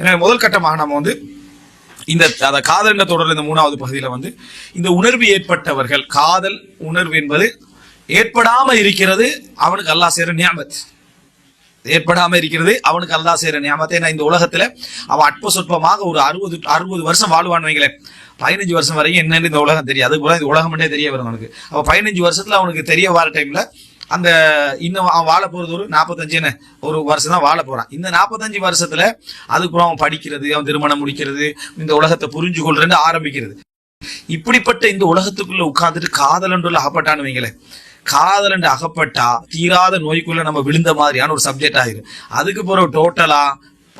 எனவே முதல் கட்டமாக நம்ம வந்து இந்த அந்த காதல் என்ற தொடர் இந்த மூணாவது பகுதியில வந்து இந்த உணர்வு ஏற்பட்டவர்கள் காதல் உணர்வு என்பது ஏற்படாம இருக்கிறது அவனுக்கு அல்லா சேர நியாமத். ஏற்படாம இருக்கிறது அவனுக்கு அல்லா சேர நியாமத்தை நான் இந்த உலகத்துல அவன் அற்ப சொற்பமாக ஒரு அறுபது அறுபது வருஷம் வாழ்வான் வைங்களேன். பதினஞ்சு வருஷம் வரைக்கும் என்னன்னு இந்த உலகம் தெரியும் அதுக்கு இந்த உலகம் மட்டும் தெரிய வரும் அவனுக்கு. அவன் பதினஞ்சு வருஷத்துல அவனுக்கு தெரிய வர டைம்ல அந்த இன்னும் அவன் வாழ போறது ஒரு நாற்பத்தஞ்சுன்னு ஒரு வருஷம் தான் வாழ போறான். இந்த நாற்பத்தஞ்சு வருஷத்துல அதுக்கப்புறம் அவன் படிக்கிறது அவன் திருமணம் முடிக்கிறது இந்த உலகத்தை புரிஞ்சு கொள்றேன்னு ஆரம்பிக்கிறது. இப்படிப்பட்ட இந்த உலகத்துக்குள்ள உட்கார்ந்துட்டு காதலன்றுள்ள அகப்பட்டான்னு வைங்களேன். காதல் என்று அகப்பட்டா தீராத நோய்க்குள்ள நம்ம விழுந்த மாதிரியான ஒரு சப்ஜெக்ட் ஆயிரும். அதுக்கு பிறகு டோட்டலா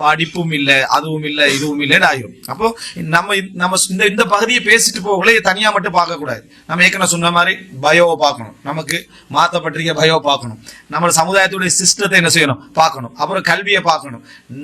படிப்பும் இல்லை அதுவும் இல்லை இதுவும் இல்லைன்னு ஆயிரும். அப்போ நம்ம நம்ம இந்த இந்த பகுதியை பேசிட்டு போகல தனியா மட்டும் பார்க்க கூடாது நம்ம ஏற்கனவே சொன்ன மாதிரி பயோவை பார்க்கணும். நமக்கு மாத்தப்பட்டிருக்க பயோவை பார்க்கணும். நம்ம சமுதாயத்துடைய சிஸ்டத்தை என்ன செய்யணும்? பார்க்கணும். அப்புறம் கல்வியை பார்க்கணும்.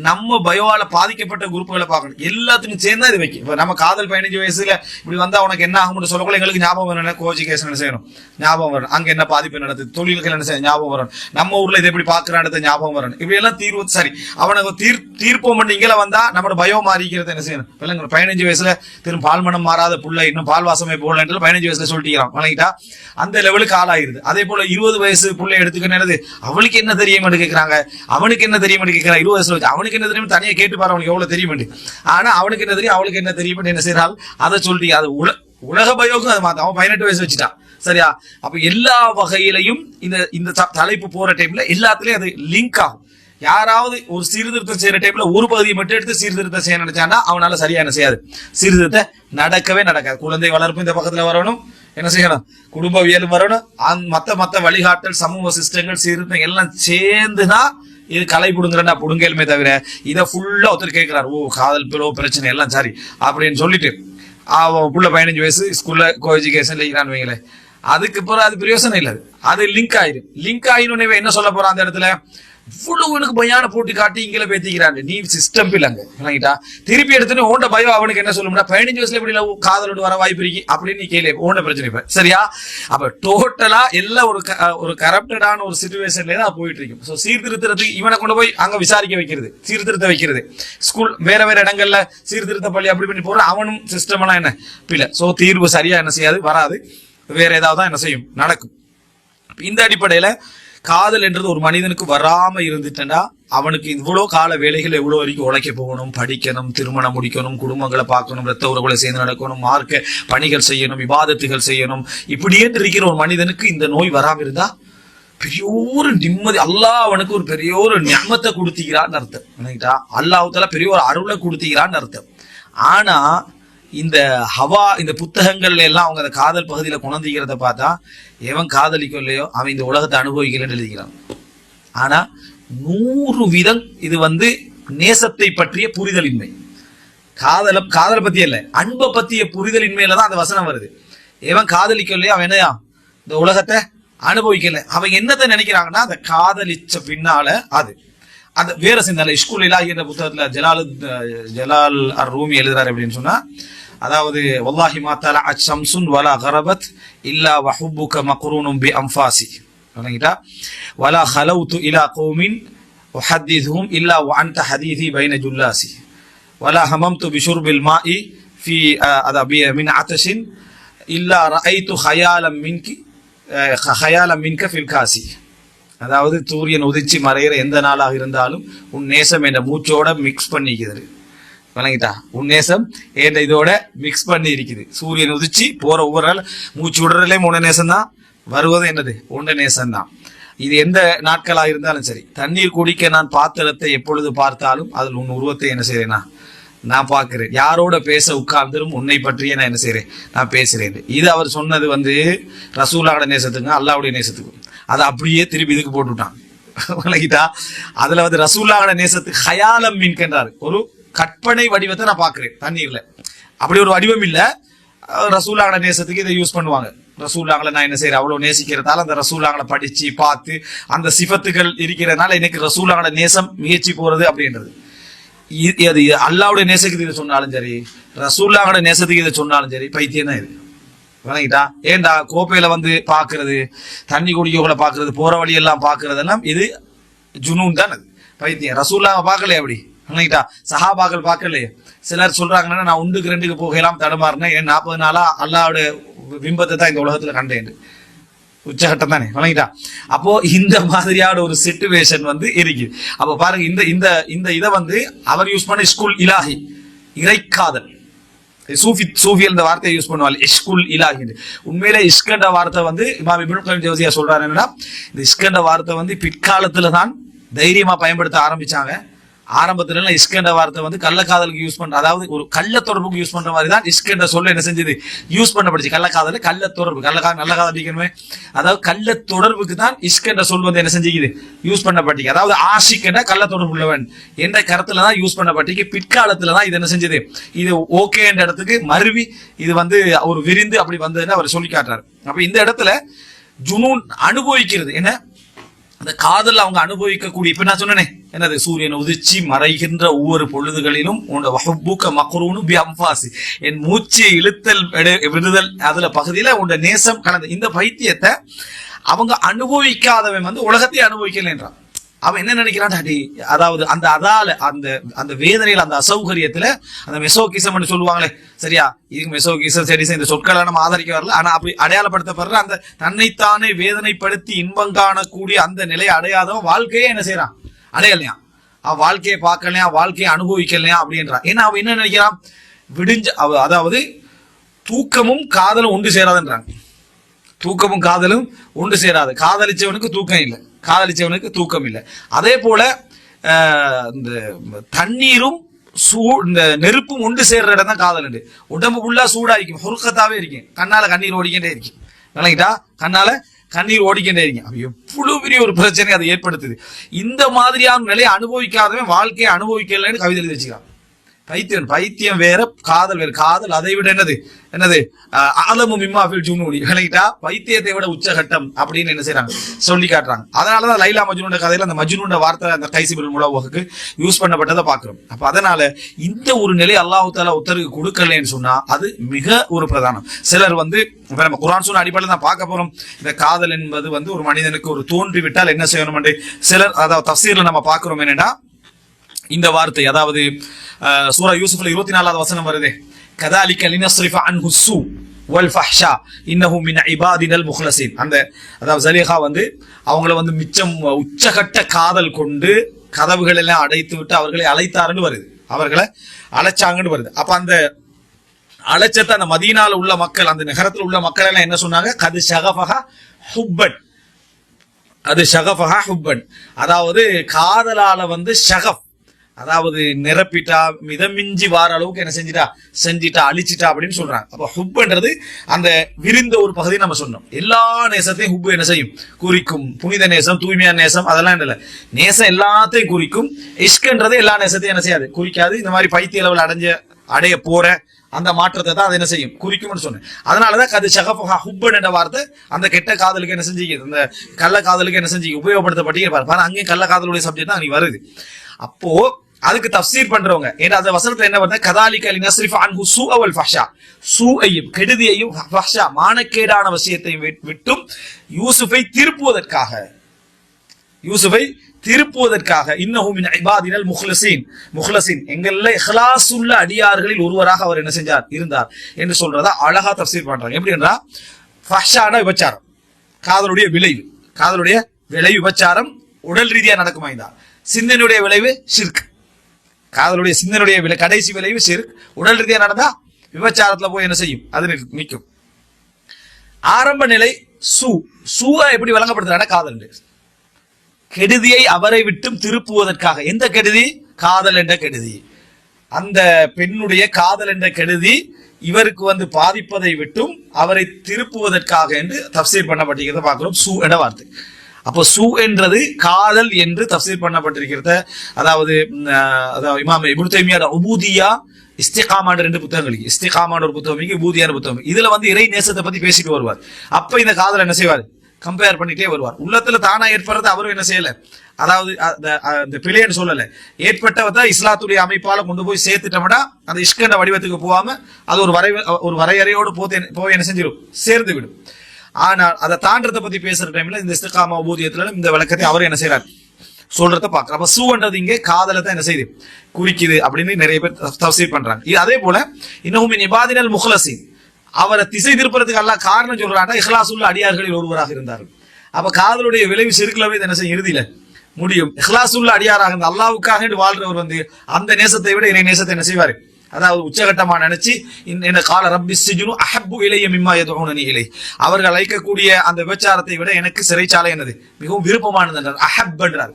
நம்ம பயோவால பாதிக்கப்பட்ட குரூப்புகளை பார்க்கணும். எல்லாத்தையும் சேர்ந்தா இது வைக்கும். இப்போ நம்ம காதல் பதினஞ்சு வயசுல இப்படி வந்தா உனக்கு என்ன ஆகும்னு சொல்லக்குள்ள எங்களுக்கு ஞாபகம் வரணும் கோஜிகேஷன் என்ன செய்யணும்? ஞாபகம் வரணும். அங்க என்ன பாதிப்பு நடந்தது தொழில்கள் என்ன செய்யணும் ஞாபகம் வரணும். நம்ம ஊர்ல இது எப்படி பாக்குறான்னு ஞாபகம் வரணும். இப்படி எல்லாம் தீர்வு சரி அவனுக்கு தீர் தீர்ப்போம் பண்ணி இங்கே வந்தா நம்மளோட பயம் மாறிக்கிறது என்ன செய்யணும்? பிள்ளைங்க பதினஞ்சு வயசுல திரும்ப பால் மனம் மாறாத புள்ள இன்னும் பால் வாசமே போடலன்றது பதினஞ்சு வயசுல சொல்லிக்கிறான் வழங்கிட்டா அந்த லெவலுக்கு ஆளாயிருது. அதே போல இருபது வயசு புள்ளை எடுத்துக்கணும் அவளுக்கு என்ன தெரியும் கேட்கிறாங்க அவனுக்கு என்ன தெரியும் கேட்கறான் இருபது வயசுல வச்சு அவனுக்கு என்ன தெரியும்? தனியா கேட்டு பாரு அவனுக்கு எவ்வளவு தெரியும் ஆனா அவனுக்கு என்ன தெரியும்? அவளுக்கு என்ன தெரியும் என்ன செய்யறாள் அதை சொல்லிட்டு அது உல உலக பயோக்கும் அது மாத்த. அவன் பதினெட்டு வயசு வச்சுட்டான். சரியா? அப்ப எல்லா வகையிலையும் இந்த இந்த தலைப்பு போற டைம்ல எல்லாத்துலயும் அது லிங்க் ஆகும். யாராவது ஒரு சீர்திருத்தம் செய்யற டைம்ல ஒரு பகுதியை மட்டும் எடுத்து சீர்திருத்தம் செய்ய நினைச்சான்னா அவனால சரியா என்ன செய்யாது. சீர்திருத்தம் நடக்கவே நடக்காது. குழந்தை வளர்ப்பு இந்த பக்கத்துல வரணும். என்ன செய்யணும்? குடும்பவியலும் வரணும். மத்த மத்த வழிகாட்டல் சமூக சிஸ்டங்கள் சீர்திருத்தம் எல்லாம் சேர்ந்துதான் இது கலை புடுங்குறா புடுங்கலுமே தவிர இதை ஃபுல்லா ஒருத்தர் கேட்கிறார் ஓ காதல் பிளோ பிரச்சனை எல்லாம் சரி. அப்படின்னு சொல்லிட்டு அவன் புள்ள பதினஞ்சு வயசு ஸ்கூல்ல கோ எஜுகேஷன்ல இருக்கிறான்னு வைங்களேன். அதுக்கு பிறகு அது பிரயோசனம் இல்லை. அது. அது லிங்க் ஆயிரும் லிங்க் ஆயிரும் என்ன சொல்ல போறான் அந்த இடத்துல? இவ்வளவு உனக்கு பயான போட்டு காட்டி இங்கே பேத்திக்கிறாங்க. நீ சிஸ்டம் இல்லைங்க. விளங்கிட்டா திருப்பி எடுத்துன்னு ஓண்ட பயம் அவனுக்கு என்ன சொல்லும்னா பதினஞ்சு வயசுல எப்படி லவ் காதலோடு வர வாய்ப்பு இருக்கு? அப்படின்னு நீ கேள்வி ஓண்ட பிரச்சனை இப்ப. சரியா? அப்ப டோட்டலா எல்லாம் ஒரு ஒரு கரப்டடான ஒரு சுச்சுவேஷன்ல தான் போயிட்டு இருக்கும் ஸோ சீர்திருத்தத்துக்கு இவனை கொண்டு போய் அங்க விசாரிக்க வைக்கிறது. சீர்திருத்த வைக்கிறது. ஸ்கூல் வேற வேற இடங்கள்ல சீர்திருத்த பள்ளி அப்படி பண்ணி போற அவனும் சிஸ்டம் எல்லாம் என்ன? பிள்ளை சோ தீர்வு சரியா என்ன செய்யாது? வராது. வேற ஏதாவது தான் என்ன செய்யும்? நடக்கும். இந்த அடிப்படையில காதல் என்றது ஒரு மனிதனுக்கு வராம இருந்துட்டேன்னா அவனுக்கு இவ்வளவு கால வேலைகள் எவ்வளவு வரைக்கும் உழைக்க போகணும்? படிக்கணும் திருமணம் முடிக்கணும் குடும்பங்களை பார்க்கணும் ரத்த உறவுகளை சேர்ந்து நடக்கணும் மார்க்க பணிகள் செய்யணும் விவாதத்துகள் செய்யணும். இப்படியே இருக்கிற ஒரு மனிதனுக்கு இந்த நோய் வராம இருந்தா பெரிய ஒரு நிம்மதி அல்லாஹ் அவனுக்கு ஒரு பெரிய ஒரு ஞாபகத்தை கொடுத்துக்கிறான்னு அர்த்தம். நினைக்கிட்டா அல்லாஹால பெரிய ஒரு அருளை கொடுத்துக்கிறான்னு அர்த்தம். ஆனா இந்த ஹவா இந்த புத்தகங்கள்ல எல்லாம் அவங்க அந்த காதல் பகுதியில குணந்திக்கிறத பார்த்தா எவன் காதலிக்கும் இல்லையோ அவன் இந்த உலகத்தை அனுபவிக்கலன்னு எழுதிக்கிறான். ஆனா நூறு விதம் இது வந்து நேசத்தை பற்றிய புரிதலின்மை. காதல காதலை பத்தி இல்லை அன்பை பத்திய புரிதலின்மையில தான் அந்த வசனம் வருது. எவன் காதலிக்கோ இல்லையோ அவன் என்னையா? இந்த உலகத்தை அனுபவிக்கல. அவன் என்னத்தை நினைக்கிறாங்கன்னா அந்த காதலிச்ச பின்னால அது. அந்த வேற சிந்தனை. ஸ்கூல் இலாஹி என்ற புத்தகத்துல ஜலால் ஜலால் அர் ரூமி எழுதுறாரு அப்படின்னு சொன்னா அதாவது வல்லாஹி மாத்தாலா அச்சம்சுன் வலா ஹரபத் இல்லா வஹூபு க மக்ரூனும் பி அம்ஃபாசி. விளங்கிட்டா வலா ஹலவுத்து இலா கோமின் ஹத்தீதும் இல்லா அன்த ஹதீதி பைன ஜுல்லாசி. வலா ஹமம் து பிஷூர் ஹமம்து பிஷுர்பில் மாஇ ஃபி அதாபி மின் அத்தஷின் இல்லா ரஐத்து ஹயாலம் மின்கி ஹயாலம் மின்க ஃபில் காசி. அதாவது சூரியன் உதிச்சு மறைகிற எந்த நாளாக இருந்தாலும் உன் நேசம் என்ற மூச்சோட மிக்ஸ் பண்ணிக்கிறது. வணங்கிட்டா. உன் நேசம் என்ற இதோட மிக்ஸ் பண்ணி இருக்குது? சூரியன் உதிச்சு போற ஒவ்வொரு நாள் மூச்சு விடுறதுலேயும் உன்ன நேசம் தான் வருவது என்னது? உன்ன நேசம் தான் இது எந்த நாட்களாக இருந்தாலும் சரி. தண்ணீர் குடிக்க நான் பாத்திரத்தை எப்பொழுது பார்த்தாலும் அதில் உன் உருவத்தை என்ன செய்யறேனா நான்? பார்க்கிறேன். யாரோட பேச உட்கார்ந்துரும் உன்னை பற்றியே நான் என்ன செய்கிறேன் நான் பேசுகிறேன் இது அவர் சொன்னது வந்து ரசூலாவோட நேசத்துக்கும் அல்லாவுடைய நேசத்துக்கும். அதை அப்படியே திருப்பி இதுக்கு போட்டுவிட்டான் வளங்கிட்டா அதில் வந்து ரசூல்லாவோட நேசத்துக்கு ஹயாலம் மீன்கின்றார். ஒரு கற்பனை வடிவத்தை நான் பார்க்குறேன் தண்ணீரில். அப்படி ஒரு வடிவம் இல்லை. அஹ் ரசூலாங்கள நேசத்துக்கு இதை யூஸ் பண்ணுவாங்க. ரசூலாங்களை நான் என்ன செய்யறேன் அவ்வளோ நேசிக்கிறதால அந்த ரசூலாங்களை படிச்சு பார்த்து அந்த சிஃபத்துகள் இருக்கிறதுனால எனக்கு ரசூலாங்கள நேசம் முயற்சி போறது அப்படின்றது. அது அல்லாவுடைய நேசத்துக்கு இதை சொன்னாலும் சரி ரசூல்லாவோட நேசத்துக்கு இதை சொன்னாலும் சரி பைத்தியம் தான் இது. வணங்கிட்டா ஏன்டா கோப்பையில வந்து பாக்குறது தண்ணி குடிக்கக்குள்ள பாக்குறது போற வழியெல்லாம் பாக்குறதெல்லாம் இது ஜுனூன் தான் அது. பைத்தியம். ரசூல்லாவை பார்க்கலையா அப்படி? இல்லைங்களா சஹாபாக்கள் பார்க்கலையே. சிலர் சொல்றாங்கன்னா நான் உண்டுக்கு ரெண்டுக்கு போகலாம் தடுமாறினேன். ஏன் நாற்பது நாளா அல்லாவோட பிம்பத்தை தான் இந்த உலகத்துல கண்டேன். உச்சகட்டம் தானே வணங்கிட்டா அப்போ இந்த மாதிரியான ஒரு சிச்சுவேஷன் வந்து இருக்குது அப்போ பாருங்க இந்த இந்த இந்த இதை வந்து அவர் யூஸ் பண்ண ஸ்கூல் இலாஹி இறைக்காதல். சூஃபி சூஃபியல் இந்த வார்த்தையை யூஸ் பண்ணுவாள் இஷ்குல் இலாஹி உண்மையிலே இஷ்கண்ட வார்த்தை வந்து இமாம் இப்னு கலீம் ஜோசியா சொல்றாரு என்னன்னா இந்த இஷ்கண்ட வார்த்தை வந்து பிற்காலத்துல தான் தைரியமா பயன்படுத்த ஆரம்பிச்சாங்க. ஆரம்பத்துல எல்லாம் இஸ்கண்ட வார்த்தை வந்து கள்ளக்காதலுக்கு யூஸ் பண்ற அதாவது ஒரு கள்ள தொடர்புக்கு யூஸ் பண்ற மாதிரி தான் இஸ்கண்ட சொல்ல என்ன செஞ்சது? யூஸ் பண்ணப்படுச்சு. கள்ளக்காதல கள்ள தொடர்பு கள்ளக்காதல் நல்ல காதல் அடிக்கணுமே. அதாவது கள்ள தொடர்புக்கு தான் இஸ்கண்ட சொல் வந்து என்ன செஞ்சுக்குது? யூஸ் பண்ணப்பட்டிருக்கு. அதாவது ஆஷிக்கண்ட கள்ள தொடர்பு உள்ளவன் என்ற கருத்துல தான் யூஸ் பண்ணப்பட்டிருக்கு. பிற்காலத்துல தான் இது என்ன செஞ்சது? இது ஓகேன்ற இடத்துக்கு மருவி இது வந்து ஒரு விரிந்து அப்படி வந்ததுன்னு அவர் சொல்லி காட்டுறாரு. அப்ப இந்த இடத்துல ஜுனூன் அனுபவிக்கிறது. என்ன? அந்த காதல் அவங்க அனுபவிக்கக்கூடிய இப்ப நான் சொன்னேனே. என்னது சூரியன் உதிர்ச்சி மறைகின்ற ஒவ்வொரு பொழுதுகளிலும் உன்னோட வஹப்பூக்க மக்ரூனு பி அம்பாசி என் மூச்சு இழுத்தல் எடு- விடுதல் அதுல பகுதியில உன்னோட நேசம் கலந்து இந்த பைத்தியத்தை அவங்க அனுபவிக்காதவன் வந்து உலகத்தை அனுபவிக்கலைன்றான் அவன் என்ன நினைக்கிறான்? அடி அதாவது அந்த அதால அந்த அந்த வேதனையில அந்த அசௌகரியத்துல அந்த மெசோகிசம்னு சொல்லுவாங்களே. சரியா? இது மெசோகிசம் சரி இந்த சொற்களை நம்ம ஆதரிக்க வரல. ஆனா அப்படி அடையாளப்படுத்தப்படுற அந்த தன்னைத்தானே வேதனைப்படுத்தி இன்பம் காணக்கூடிய அந்த நிலையை அடையாதவன் வாழ்க்கையே என்ன செய்யறான்? அடையலையா அவன் வாழ்க்கையை பார்க்கலையா? வாழ்க்கையை அனுபவிக்கலையா? அப்படின்றான் ஏன்னா அவன் என்ன நினைக்கிறான் விடிஞ்ச அவ- அதாவது தூக்கமும் காதலும் ஒன்று சேராதுன்றாங்க. தூக்கமும் காதலும் ஒன்று சேராது. காதலிச்சவனுக்கு தூக்கம் இல்லை. காதலிச்சவனுக்கு தூக்கம் இல்லை. அதே போல இந்த தண்ணீரும் சூ இந்த நெருப்பும் ஒன்று சேர்ற இடம் தான் காதல் உண்டு. உடம்பு ஃபுல்லாக சூடாയിരിக்கும் ஹொருக்கத்தாவே இருக்கும். கண்ணால் கண்ணீர் ஓடிக்கிட்டே இருக்கும். விளங்கிட்டா? கண்ணால் கண்ணீர் ஓடிக்கிட்டே இருக்கும். அப்போ எவ்வளவு பெரிய ஒரு பிரச்சனை அதை ஏற்படுத்துது. இந்த மாதிரியான நிலையை அனுபவிக்காதவன் வாழ்க்கையை அனுபவிக்கலைன்னு கவிதை எழுதி வச்சுக்கிறான். பைத்தியம் பைத்தியம் வேற காதல் வேற. காதல் அதை விட என்னது? என்னது? ஆலமும் இம்மாஃபில் ஜூனூடி விளங்கிட்டா? பைத்தியத்தை விட உச்சகட்டம் அப்படின்னு என்ன செய்யறாங்க சொல்லி காட்டுறாங்க. அதனாலதான் லைலா மஜ்னூட கதையில அந்த மஜ்னூட வார்த்தை அந்த கைசிபில் முலவுக்கு யூஸ் பண்ணப்பட்டதை பாக்குறோம் அப்ப அதனால இந்த ஒரு நிலை அல்லாஹு தாலா உத்தரவு கொடுக்கலன்னு சொன்னா அது மிக ஒரு பிரதானம். சிலர் வந்து இப்ப நம்ம குரான் சொன்ன அடிப்படையில் தான் பார்க்க போறோம். இந்த காதல் என்பது வந்து ஒரு மனிதனுக்கு ஒரு தோன்றி விட்டால் என்ன செய்யணும் சிலர் அதாவது தஃசீர்ல நம்ம பாக்குறோம் என்னன்னா இந்த வார்த்தை அதாவது சூரா யூசுஃப்ல இருபத்தி நாலாவது வசனம் வருது. கதாலிக்க லினஸ்ரிஃப அன்ஹு ஸூ வல் ஃபஹ்ஷா இன்னஹு மின் இபாதினல் முஹ்லஸீன். அந்த அதாவது ஜலீஹா வந்து அவங்கள வந்து மிச்சம் உச்சகட்ட காதல் கொண்டு கதவுகள் எல்லாம் அடைத்து விட்டு அவர்களை அழைத்தாருன்னு வருது. அவர்களை அழைச்சாங்கன்னு வருது. அப்ப அந்த அழைச்சத்தை அந்த மதீனால உள்ள மக்கள் அந்த நகரத்தில் உள்ள மக்கள் எல்லாம் என்ன சொன்னாங்க? கது ஷகஃபஹா ஹுப்பன். அது ஷகஃபஹா ஹுப்பன். அதாவது காதலால வந்து ஷகஃப் அதாவது நிரப்பிட்டா மிதமிஞ்சி வார அளவுக்கு என்ன செஞ்சிட்டா செஞ்சிட்டா அழிச்சிட்டா அப்படின்னு சொல்றாங்க. அப்ப ஹுப்புன்றது அந்த விரிந்த ஒரு பகுதி நம்ம சொன்னோம். எல்லா நேசத்தையும் ஹுப்பு என்ன செய்யும்? குறிக்கும். புனித நேசம் தூய்மையான நேசம் அதெல்லாம் இல்லை. நேசம் எல்லாத்தையும் குறிக்கும். இஷ்கன்றது எல்லா நேசத்தையும் என்ன செய்யாது? குறிக்காது. இந்த மாதிரி பைத்திய அளவில் அடைஞ்ச அடைய போற அந்த மாற்றத்தை தான் அது என்ன செய்யும்? குறிக்கும்னு சொன்னேன். அதனாலதான் கது சகஃபஹா ஹுப்பன் என்ற வார்த்தை அந்த கெட்ட காதலுக்கு என்ன செஞ்சுக்கிறது அந்த கள்ள காதலுக்கு என்ன செஞ்சு உபயோகப்படுத்தப்பட்டே பாரு. பாரு அங்கேயும் கள்ள காதலுடைய சப்ஜெக்ட் தான் அன்னைக்கு வருது. அப்போ அதுக்கு தப்சீர் பண்றவங்க. ஏன்னா அந்த வசனத்துல என்ன வருது? கதாலிக லினஸ்ரிஃப் அன்ஹு சூஅ அவல் ஃபஹ்ஷா. சூஐயும் கெடுதியையும் ஃபஹ்ஷா மானக்கேடான விஷயத்தையும் விட்டும் யூசுஃபை திருப்புவதற்காக. யூசுஃபை திருப்புவதற்காக. இன்னஹுமின் ஐபாதினல் முஹ்லசீன். முஹ்லசீன் எங்கள்ல இஹ்லாஸ் உள்ள அடியார்களில் ஒருவராக அவர் என்ன செஞ்சார்? இருந்தார் என்று சொல்றதா அழகா தப்சீர் பண்றாங்க. எப்படி என்றா? ஃபஹ்ஷான விபச்சாரம். காதலுடைய விளைவு. காதலுடைய விளைவு விபச்சாரம் உடல் ரீதியா நடக்குமா இருந்தா சிந்தனுடைய விளைவு ஷிர்க். காதலுடைய சிந்தனுடைய விலை கடைசி விளைவு சிறு உடல் ரீதியாக நடந்தா விபச்சாரத்துல போய் என்ன செய்யும்? அது நிற்கும். ஆரம்ப நிலை சு. சூவா எப்படி வழங்கப்படுத்துறாங்க காதல் கெடுதியை அவரை விட்டும் திருப்புவதற்காக. எந்த கெடுதி? காதல் என்ற கெடுதி. அந்த பெண்ணுடைய காதல் என்ற கெடுதி இவருக்கு வந்து பாதிப்பதை விட்டும் அவரை திருப்புவதற்காக என்று தப்சீர் பண்ணப்பட்டிருக்கிறத பார்க்கிறோம். சூ என்ற வார்த்தை. அப்போ சூ என்றது காதல் என்று தப்சீர் பண்ணப்பட்டிருக்கிறத அதாவது அதாவது இமாம் இப்னு உபூதியா இஸ்திகாமான்ற ரெண்டு புத்தகங்கள் இருக்கு. இஸ்திகாமான்ற ஒரு புத்தகம் இருக்கு உபூதியான புத்தகம் இதுல வந்து இறை நேசத்தை பத்தி பேசிட்டு வருவார். அப்ப இந்த காதல் என்ன செய்வார்? கம்பேர் பண்ணிட்டே வருவார். உள்ளத்துல தானா ஏற்படுறது அவரும் என்ன செய்யல. அதாவது அந்த- அந்த பிழைன்னு சொல்லல. ஏற்பட்டவதை இஸ்லாத்துடைய அமைப்பால கொண்டு போய் சேர்த்துட்டோம்னா அந்த இஷ்கண்ட வடிவத்துக்கு போகாம அது ஒரு வரை ஒரு வரையறையோடு போத்து போய் என்ன செஞ்சிடும் சேர்ந்து விடும். ஆனால் அதை தாண்டத்தை பத்தி பேசுற டைம்ல இந்த இஸ்திகாமா ஊதியத்துல இந்த விளக்கத்தை அவர் என்ன செய்யறாரு சொல்றத பார்க்கலாம் அப்ப சூன்றது இங்கே காதலை தான் என்ன செய்யுது? குறிக்குது அப்படின்னு நிறைய பேர் தவசீர் பண்றாங்க. இது அதே போல இன்னும் நிபாதினல் முஹ்லசின் அவரை திசை திருப்பறதுக்கு எல்லாம் காரணம் சொல்றாங்க உள்ள அடியார்களில் ஒருவராக இருந்தார் அப்ப காதலுடைய விளைவு செருக்கலவே என்ன செய்யும்? இறுதியில முடியும். உள்ள அடியாராக இருந்த அல்லாவுக்காக வாழ்றவர் வந்து அந்த நேசத்தை விட இறை நேசத்தை என்ன செய்வாரு? அதாவது உச்சகட்டமா நினைச்சு இந்த- கால ரப்பி சிஜுனு அஹப்பு இளைய மிம்மா எதுனி இலை. அவர்கள் அழைக்கக்கூடிய அந்த விபச்சாரத்தை விட எனக்கு சிறைச்சாலை என்னது? மிகவும் விருப்பமானது என்றார். அஹப் என்றார்.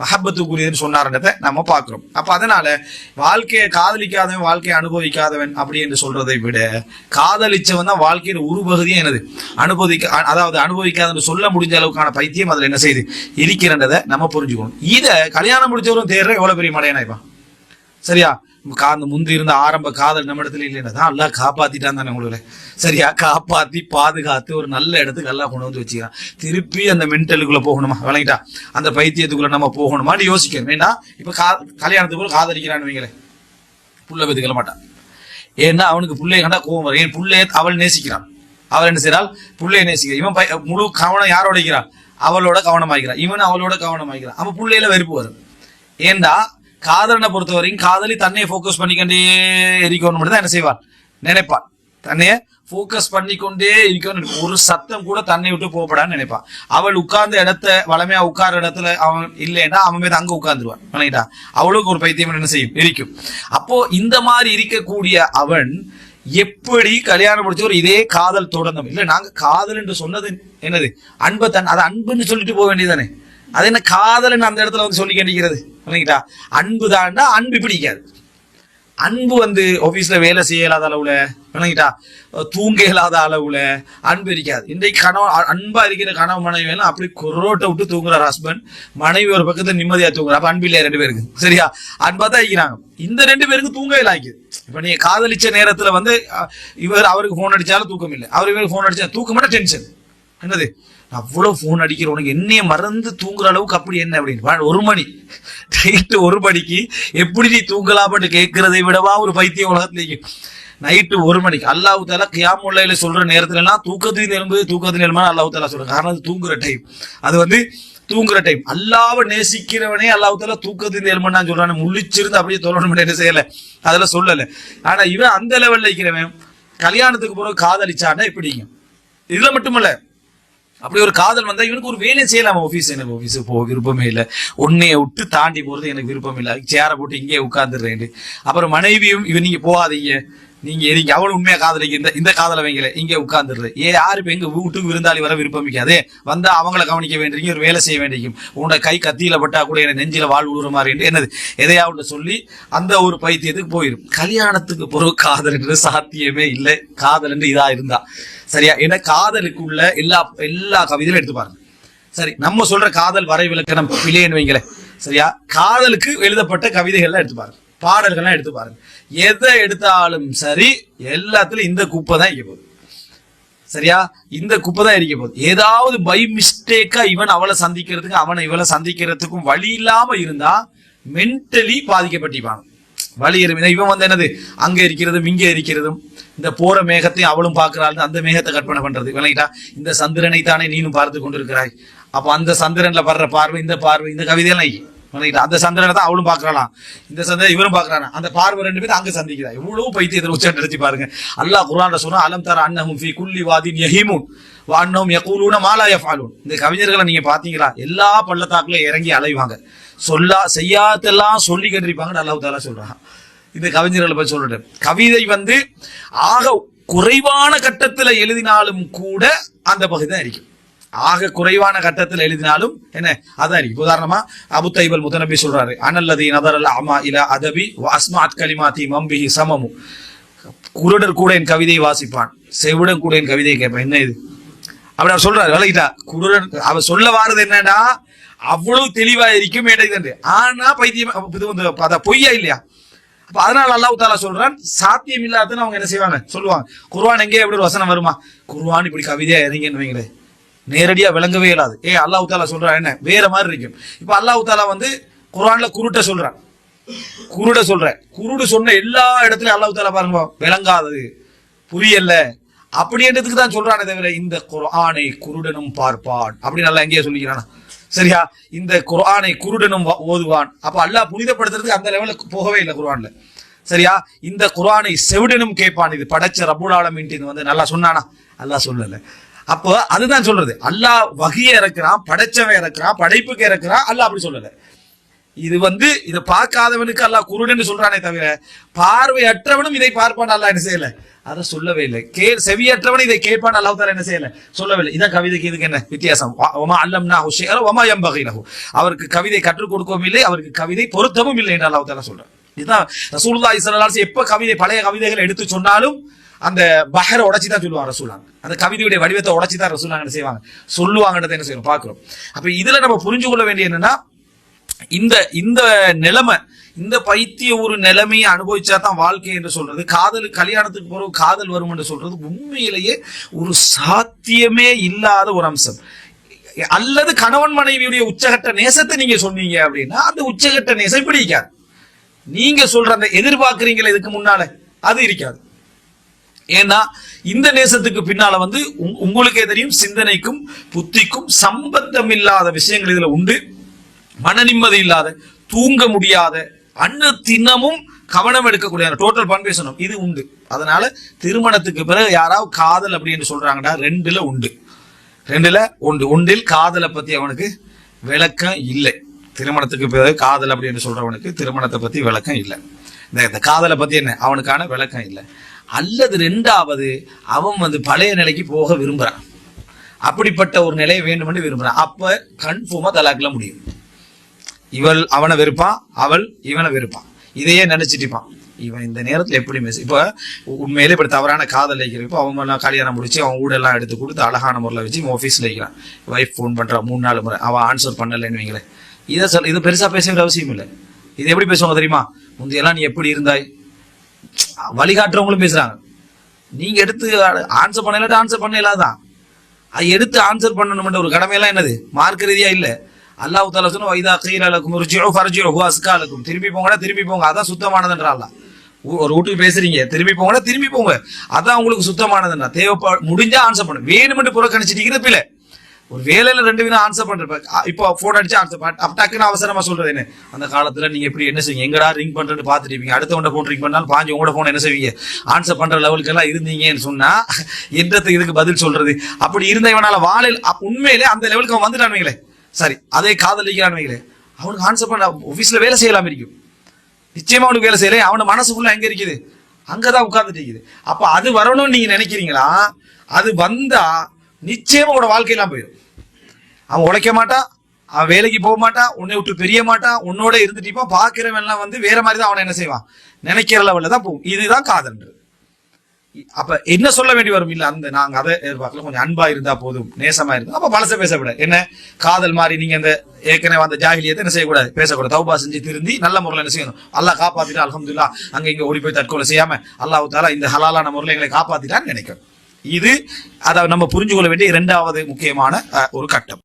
மஹப்பத்துக்குரியதுன்னு சொன்னார்ன்றதை நம்ம பார்க்கிறோம். அப்ப அதனால வாழ்க்கையை காதலிக்காதவன் வாழ்க்கையை அனுபவிக்காதவன் அப்படி என்று சொல்றதை விட காதலிச்சவன் தான் வாழ்க்கையின் ஒரு பகுதியே என்னது? அனுபவிக்க அதாவது அனுபவிக்காதன்னு சொல்ல முடிஞ்ச அளவுக்கான பைத்தியம் அதுல என்ன செய்யுது? இருக்கிறன்றதை நம்ம புரிஞ்சுக்கணும். இதை கல்யாணம் முடிச்சவரும் தேர்ற எவ்வளவு பெரிய மடையனாய்ப்பா சரியா? காந்த முந்தி இருந்த ஆரம்ப காதல் நம்ம இடத்துல இல்லைன்னா தான் எல்லாம் காப்பாத்திட்டான் தானே உங்களுக்கு சரியா? காப்பாத்தி பாதுகாத்து ஒரு நல்ல இடத்துக்கு எல்லாம் கொண்டு வந்து வச்சுக்கிறான். திருப்பி அந்த மென்டலுக்குள்ள போகணுமா? விளங்கிட்டா? அந்த பைத்தியத்துக்குள்ள நம்ம போகணுமான்னு யோசிக்கணும். ஏன்னா இப்ப கா கல்யாணத்துக்குள்ள காதலிக்கிறான்னு வைங்களேன். புள்ள பெற்றுக்கல மாட்டான். ஏன்னா அவனுக்கு பிள்ளைய கண்டா கோவம் வரும். ஏன் பிள்ளைய அவள் நேசிக்கிறான். அவள் என்ன செய்யறாள் புள்ளைய நேசிக்கிறான் இவன் பை- முழு கவனம் யாரோட இருக்கிறான் அவளோட கவனமாக்கிறான் இவன் அவளோட கவனமாக்கிறான் அப்ப பிள்ளையில வெறுப்பு வரும். ஏண்டா? காதலனை பொறுத்தவரையும் காதலி தன்னையை ஃபோக்கஸ் பண்ணிக்கொண்டே இருக்கணும் மட்டும் தான் என்ன செய்வாள் நினைப்பாள் தன்னைய ஃபோக்கஸ் பண்ணிக்கொண்டே இருக்கணும் ஒரு சத்தம் கூட தன்னை விட்டு போகப்படான்னு நினைப்பான் அவள் உட்கார்ந்த இடத்த வளமையா உட்கார இடத்துல அவன் இல்லைன்னா அவன் மீது அங்க உட்கார்ந்துருவான் பண்ணிட்டா அவளுக்கு ஒரு பைத்தியம் என்ன செய்யும்? இருக்கும் அப்போ இந்த மாதிரி இருக்கக்கூடிய அவன் எப்படி கல்யாணம் முடிச்சவர் இதே காதல் தொடர்ந்தோம் இல்ல நாங்க காதல் என்று சொன்னது என்னது? அன்பை தன் அதை அன்புன்னு சொல்லிட்டு போக வேண்டியதானே அது என்ன காதல்னு அந்த இடத்துல வந்து சொல்லி கேட்டிக்கிறது இல்லைங்களா? அன்பு தான்டா அன்பு பிடிக்காது. அன்பு வந்து ஆஃபீஸில் வேலை செய்ய இல்லாத அளவுல விளங்கிட்டா தூங்க இயலாத அளவில் அன்பு இருக்காது இன்றைக்கு கனவு அன்பாக இருக்கிற கனவு மனைவி எல்லாம் அப்படி குரோட்டை விட்டு தூங்குறார் ஹஸ்பண்ட் மனைவி ஒரு பக்கத்தில் நிம்மதியாக தூங்குறா அப்போ அன்பு இல்லையா ரெண்டு பேருக்கு சரியா? அன்பாக தான் இருக்கிறாங்க. இந்த ரெண்டு பேருக்கு தூங்க இல்லாக்குது இப்போ நீங்கள் காதலிச்ச நேரத்தில் வந்து இவர் அவருக்கு ஃபோன் அடித்தாலும் தூக்கம் இல்லை அவர் இவருக்கு ஃபோன் அடித்தா தூக்கமான டென்ஷன் என்னது? அவ்வளவு போன் அடிக்கிற உனக்கு என்னைய மறந்து தூங்குற அளவுக்கு அப்படி என்ன அப்படின்னு? ஒரு மணி. நைட்டு ஒரு மணிக்கு எப்படி நீ தூங்கலாம்னு கேட்கறதை விடவா ஒரு பைத்திய உலகத்துலேயும் நைட்டு ஒரு மணிக்கு. அல்லாஹ் தாலா கியாமுல்லையில சொல்ற நேரத்துல எல்லாம் தூக்கத்தில் எழும்பு தூக்கத்தில் எழுமா தாலா சொல்ற காரணம் அது தூங்குற டைம் அது வந்து தூங்குற டைம் அல்லாவை நேசிக்கிறவனே அல்லாஹ் தாலா தூக்கத்தில் எழுமன்னு சொல்றான். முழிச்சிருந்து அப்படியே தொழணும் என்ன செய்யல? அதெல்லாம் சொல்லல. ஆனா இவன் அந்த லெவல்ல இருக்கிறவன். கல்யாணத்துக்கு பிறகு காதலிச்சான்னா இப்படிங்க இதுல மட்டுமல்ல. அப்படி ஒரு காதல் வந்தா இவனுக்கு ஒரு வேலை செய்யலாம் ஆஃபீஸ் எனக்கு ஆஃபீஸ் போக விருப்பமே இல்லை. உன்னைய விட்டு தாண்டி போறது எனக்கு விருப்பம் இல்லை. சேரை போட்டு இங்கே உட்காந்துடுறேன் அப்புறம் மனைவியும் இவன் நீங்க போகாதீங்க. நீங்க நீங்க அவள் உண்மையா காதலிக்கிற இந்த இந்த காதலை வைங்கல இங்கே உட்கார்ந்துடுறது ஏ யாரு இப்ப எங்க வீட்டுக்கு விருந்தாளி வர விருப்பமிக்காது? வந்தா அவங்கள கவனிக்க வேண்டிய ஒரு வேலை செய்ய வேண்டியும் உன்னோட கை கத்தியில பட்டா கூட எனக்கு நெஞ்சில வாழ் விடுற மாதிரி என்னது? எதையாவது சொல்லி அந்த ஒரு பைத்தியத்துக்கு போயிடும் கல்யாணத்துக்கு பிறகு காதல்ன்றது சாத்தியமே இல்லை. காதல் என்று இதா இருந்தா. சரியா? ஏன்னா காதலுக்குள்ள எல்லா எல்லா கவிதையும் எடுத்து பாருங்க. சரி நம்ம சொல்ற காதல் வரை விளக்கணம் பிள்ளைன்னு வைங்களேன். சரியா? காதலுக்கு எழுதப்பட்ட கவிதைகள்லாம் எடுத்து பாருங்க. பாடல்கள்லாம் எடுத்து பாருங்க. எதை எடுத்தாலும் சரி எல்லாத்துலயும் இந்த குப்பை தான் இருக்க போகுது. சரியா? இந்த குப்பை தான் இருக்க போகுது. ஏதாவது பை மிஸ்டேக்கா இவன் அவளை சந்திக்கிறதுக்கு அவனை இவளை சந்திக்கிறதுக்கும் வழி இல்லாம இருந்தா மென்டலி பாதிக்கப்பட்டிப்பான். வழி இரு- இவன் வந்து என்னது? அங்க இருக்கிறதும் இங்க இருக்கிறதும் இந்த போற மேகத்தையும் அவளும் பார்க்கிறாள் அந்த மேகத்தை கற்பனை பண்றது. விளங்கிட்டா இந்த சந்திரனை தானே நீனும் பார்த்து கொண்டிருக்கிறாய். அப்ப அந்த சந்திரன்ல படுற பார்வை இந்த பார்வை இந்த கவிதையெல்லாம் இ- அந்த சந்திரனை தான் அவளும் பாக்குறாளாம் இந்த சந்திரன் இவரும் பார்க்கறானா அந்த பார்வை ரெண்டு பேரும் அங்க சந்திக்கிறா எவ்வளவு பைத்தியத்தில் உச்சம் நிறுத்தி பாருங்க. அல்லாஹ் குரான் சொன்னா அலம் தர அன்னஹும் ஃபி குல்லி வாதின் யஹீமுன் வ யகூலூன மா ஃபாலூன் இந்த கவிஞர்களை நீங்க பாத்தீங்களா எல்லா பள்ளத்தாக்குல இறங்கி அலைவாங்க. சொல்லா செய்யாதெல்லாம் சொல்லி கண்டிருப்பாங்கன்னு அல்லாஹ் தாலா சொல்றான். இந்த கவிஞர்களை பற்றி சொல்றேன் கவிதை வந்து ஆக குறைவான கட்டத்துல எழுதினாலும் கூட அந்த பகுதி தான் இருக்கும் ஆக குறைவான கட்டத்தில் எழுதினாலும் என்ன? அதான் உதாரணமா அபு தைபல் முத்தநபி சொல்றாரு அனல்லதி அல்ல அமா இல அதபி வ அஸ்மாத் கலிமாத்தி மம்பிஹி சமமு. குருடர் கூட என் கவிதையை வாசிப்பான். செவிடன் கூட என் கவிதையை கேட்பான். என்ன இது? அப்படி அவர் சொல்றாரு விலகிட்டா குருடன் அவர் சொல்ல வாரது என்னன்னா அவ்வளவு தெளிவா இருக்கும் இடைதண்டு ஆனா பைத்தியம் இது வந்து அத பொய்யா இல்லையா? அப்ப அதனால அல்லாஹ் தாலா சொல்றான் சாத்தியம் இல்லாதன்னு அவங்க என்ன செய்வாங்க? சொல்லுவாங்க. குருவான் எங்கே? எப்படி ஒரு வசனம் வருமா? குருவான் இப்படி கவிதையா இறங்கின்னு வைங்களேன் நேரடியா விளங்கவே இல்லாது. ஏ அல்லாஹ் தாலா சொல்றான் என்ன? வேற மாதிரி இருக்கும் இப்ப அல்லாஹ் தாலா வந்து குர்ஆன்ல குருட்ட சொல்றான். குருட சொல்றேன். குருடு சொன்ன எல்லா இடத்துலயும் அல்லாஹ் தாலா பாருங்க விளங்காதது. புரியல. அப்படின்றதுக்கு தான் சொல்றானே தவிர இந்த குரானை குருடனும் பார்ப்பான். அப்படின்னு நல்லா எங்கேயே சொல்லிக்கிறானா. சரியா? இந்த குரானை குருடனும் ஓதுவான். அப்ப அல்லாஹ் புனிதப்படுத்துறதுக்கு அந்த லெவலுக்கு போகவே இல்லை குரான்ல சரியா? இந்த குரானை செவிடனும் கேட்பான். இது படைச்ச ரப்புல் ஆலமீன் வந்து நல்லா சொன்னானா? அல்லாஹ் சொல்லலை. அப்போ அதுதான் சொல்றது. அல்லாஹ் வகையை இறக்குறான் படைச்சவன் இறக்குறான் படைப்புக்கு இறக்குறான் அல்லாஹ் அப்படி சொல்லல இது வந்து இதை பார்க்காதவனுக்கு அல்லாஹ் குருடன்னு சொல்றானே தவிர பார்வையற்றவனும் இதை பார்ப்பான் அல்லாஹ் என்ன செய்யல? அதை சொல்லவே இல்லை. கே செவியற்றவன் இதை கேட்பான் அல்லாஹ் தாலா என்ன செய்யல? சொல்லவில்லை. இதான் கவிதைக்கு இதுக்கு என்ன வித்தியாசம்? ஒமா அல்லம்னா ஹுஷேர வமா எம்பகைனஹு அவருக்கு கவிதை கற்றுக் கொடுக்கவும் இல்லை அவருக்கு கவிதை பொருத்தமும் இல்லை என்று அல்லாஹ் தாலா சொல்றான். இதுதான் ரசூல்லா ஸல்லல்லாஹு எப்ப கவிதை பழைய கவிதைகளை எடுத்து சொன்னாலும் அந்த பஹரை உடைச்சி தான் சொல்லுவாங்க ரசூலாங்க அந்த கவிதையுடைய வடிவத்தை உடச்சி தான் ரசூலாங்க செய்வாங்க? சொல்லுவாங்கன்றதை என்ன செய்யணும்? பார்க்குறோம். அப்போ இதில் நம்ம புரிஞ்சு கொள்ள வேண்டிய என்னன்னா இந்த இந்த நிலைமை இந்த பைத்திய ஒரு நிலைமையை அனுபவிச்சா தான் வாழ்க்கை என்று சொல்றது காதல் கல்யாணத்துக்கு பிறகு காதல் வரும் என்று சொல்றது உண்மையிலேயே ஒரு சாத்தியமே இல்லாத ஒரு அம்சம். அல்லது கணவன் மனைவியுடைய உச்சகட்ட நேசத்தை நீங்க சொன்னீங்க அப்படின்னா அந்த உச்சகட்ட நேசம் பிடிக்காது நீங்க சொல்ற அந்த எதிர்பார்க்குறீங்களே இதுக்கு முன்னால அது இருக்காது. ஏன்னா இந்த நேசத்துக்கு பின்னால வந்து உங்- உங்களுக்கே தெரியும் சிந்தனைக்கும் புத்திக்கும் சம்பந்தம் இல்லாத விஷயங்கள் இதுல உண்டு. மன நிம்மதி இல்லாத தூங்க முடியாத அன்னு தினமும் கவனம் எடுக்கக்கூடிய டோட்டல் பண்பேசணும். இது உண்டு. அதனால திருமணத்துக்கு பிறகு யாராவது காதல் அப்படின்னு சொல்றாங்கன்னா ரெண்டுல உண்டு. ரெண்டுல உண்டு. ஒன்றில் காதலை பத்தி அவனுக்கு விளக்கம் இல்லை. திருமணத்துக்கு பிறகு காதல் அப்படின்னு சொல்றவனுக்கு திருமணத்தை பத்தி விளக்கம் இல்லை. இந்த இந்த காதலை பத்தி என்ன? அவனுக்கான விளக்கம் இல்லை. அல்லது ரெண்டாவது அவன் வந்து பழைய நிலைக்கு போக விரும்புகிறான் அப்படிப்பட்ட ஒரு நிலையை வேண்டுமென்று விரும்புகிறான் அப்போ கன்ஃபார்மாக தலாக்கில் முடியும். இவள் அவனை வெறுப்பான் அவள் இவனை வெறுப்பான் இதையே நினச்சிட்டுப்பான் இவன் இந்த நேரத்தில் எப்படி மெஸ் இப்போ உண்மையிலே இப்படி தவறான காதல் வைக்கிறப்ப இப்போ அவங்க எல்லாம் கல்யாணம் முடிச்சு அவன் ஊடெல்லாம் எடுத்து கொடுத்து அழகான முறையில் வச்சு இவன் ஆஃபீஸில் வைக்கிறான். ஒய்ஃப் ஃபோன் பண்ணுறான் மூணு நாலு முறை. அவன் ஆன்சர் பண்ணலைன்னு வைங்களேன். இதை சொல் இது பெருசாக பேச வேண்டிய அவசியம் இல்லை இது எப்படி பேசுவாங்க தெரியுமா? முந்தையெல்லாம் நீ எப்படி இருந்தாய்? வழிகாட்டுறவங்களும் பேசுறாங்க. நீங்க எடுத்து ஆன்சர் பண்ணல ஆன்சர் பண்ணல அதை அது எடுத்து ஆன்சர் பண்ணணும்ன்ற ஒரு கடமையெல்லாம் என்னது? மார்க்க ரீதியா இல்ல. அல்லாஹ் தாலா சொன்ன வைதா கீரலக்கும் ருஜிஉ அஸ்கா இருக்கும் திரும்பி போங்கடா திரும்பி போங்க. அதான் சுத்தமானதுன்றா அல்லாஹ். ஊ- ஒரு வீட்டுக்கு பேசுறீங்க. திரும்பி போங்கடா திரும்பி போங்க. அதான் உங்களுக்கு சுத்தமானதுன்னா. தேவைப்பா முடிஞ்சா ஆன்சர் பண்ணு. வேணுமென்று புறக்கணிச்சிட்டீங்க பிள்ளை ஒரு வேலையில ரெண்டு வினா ஆன்சர் பண்றேன் இப்போ போன் அடிச்சு ஆன்சர் பண்ண டக்குன்னு அவசரமா சொல்றது என்ன? அந்த காலத்துல நீங்க எப்படி என்ன செய்வீங்க? எங்கடா ரிங் பண்றேன்னு பாத்துருப்பீங்க இருப்பீங்க. போன் ரிங் பண்ணாலும் பாஞ்சு உங்களோட போன் என்ன செய்வீங்க? ஆன்சர் பண்ற லெவலுக்கு எல்லாம் இருந்தீங்கன்னு சொன்னா என்றதுக்கு இதுக்கு பதில் சொல்றது? அப்படி இருந்த இவனால வாழையில் உண்மையிலே அந்த லெவலுக்கு அவன் வந்துட்டான் சரி அதே காதலிக்கிறானுங்களே அவனுக்கு ஆன்சர் பண்ண ஆஃபீஸில் வேலை செய்யலாம் இருக்கும். நிச்சயமா அவனுக்கு வேலை செய்யல. அவன மனசுக்குள்ள எங்க இருக்குது? அங்கதான் உட்கார்ந்துட்டு இருக்குது. அப்ப அது வரணும்னு நீங்க நினைக்கிறீங்களா? அது வந்தா நிச்சயமா உங்களோட வாழ்க்கையெல்லாம் போயிடும். அவன் உழைக்க மாட்டான் அவன் வேலைக்கு போக மாட்டான் உன்னை விட்டு பெரிய மாட்டான் உன்னோட இருந்துட்டு இருப்பான் எல்லாம் வந்து வேற மாதிரி தான் அவனை என்ன செய்வான்? நினைக்கிற லெவலில் தான் போகும். இதுதான் காதல்ன்றது. அப்ப என்ன சொல்ல வேண்டி வரும்? இல்ல அந்த நாங்க அதை எதிர்பார்க்கல. கொஞ்சம் அன்பா இருந்தா போதும் நேசமா இருந்தா. அப்ப பழச பேசக்கூடாது என்ன? காதல் மாதிரி நீங்க அந்த ஏற்கனவே அந்த ஜாகிலியத்தை என்ன செய்யக்கூடாது? பேசக்கூடாது. தௌபா செஞ்சு திருந்தி நல்ல முறையில் என்ன செய்யணும்? அல்லா காப்பாத்திட்டா அலமதுல்லா அங்க இங்க ஓடி போய் தற்கொலை செய்யாம அல்லாஹ் தாலா இந்த ஹலாலான முறையில் எங்களை காப்பாத்திட்டான்னு நினைக்கிறோம் இது அதை நம்ம புரிஞ்சு கொள்ள வேண்டிய இரண்டாவது முக்கியமான ஒரு கட்டம்.